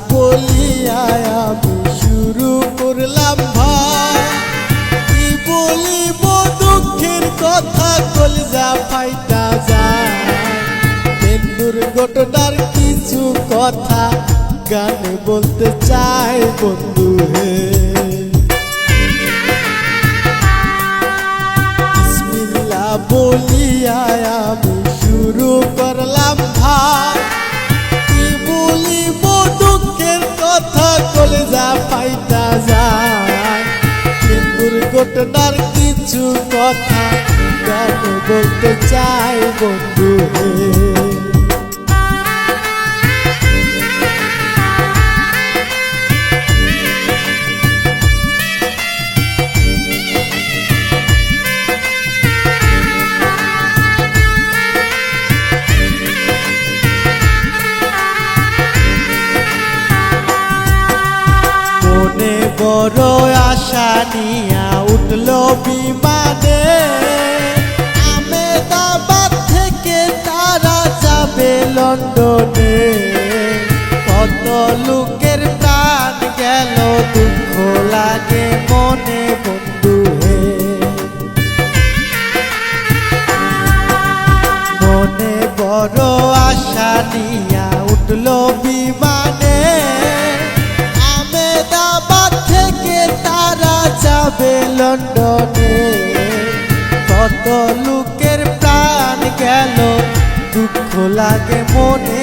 বলিয়া আমি শুরু করলাম ভাই। কি বলিব, দুঃখের কথা কলজা ফাইটা যায়। দুর্ঘটনার কিছু কথা গান বলতে চাই বন্ধু হে। বলিয়া আমি শুরু করলাম ফাইটা যায় ঘটনার কিছু কথা বলতে চাই বন্ধু বিমানে আমেদাবাদ থেকে তারা যাবে লোকের মনে বন্ধু মনে বড় আশা নিয়া উঠল যাবে লন্ডনে। কত লোকের প্রাণ গেল দুঃখ লাগে মনে।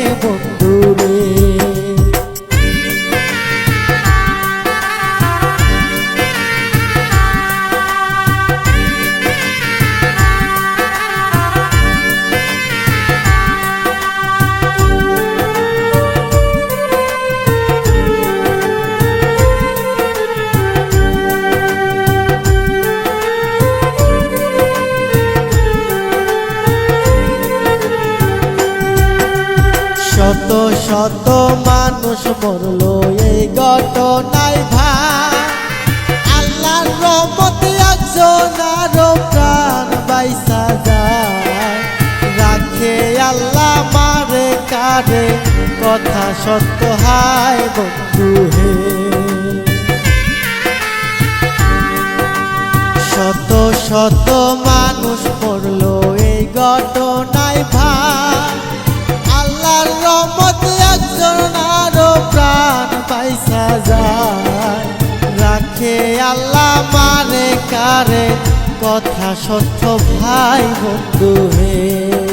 শত মানুষ মরলো এই ঘটনায় ভাই আল্লাহর রহমতে একজন আরও প্রাণ বাইসা যায়। রাখে আল্লাহ মারে কারে, কথা সত্য হায় বন্ধু হে। শত শত মানুষ পড়ল এই ঘটনায় ভাই পাইসা যায়। রাখে আল্লাহ মানে কারে। কথা সত্য ভাই বন্ধু হে।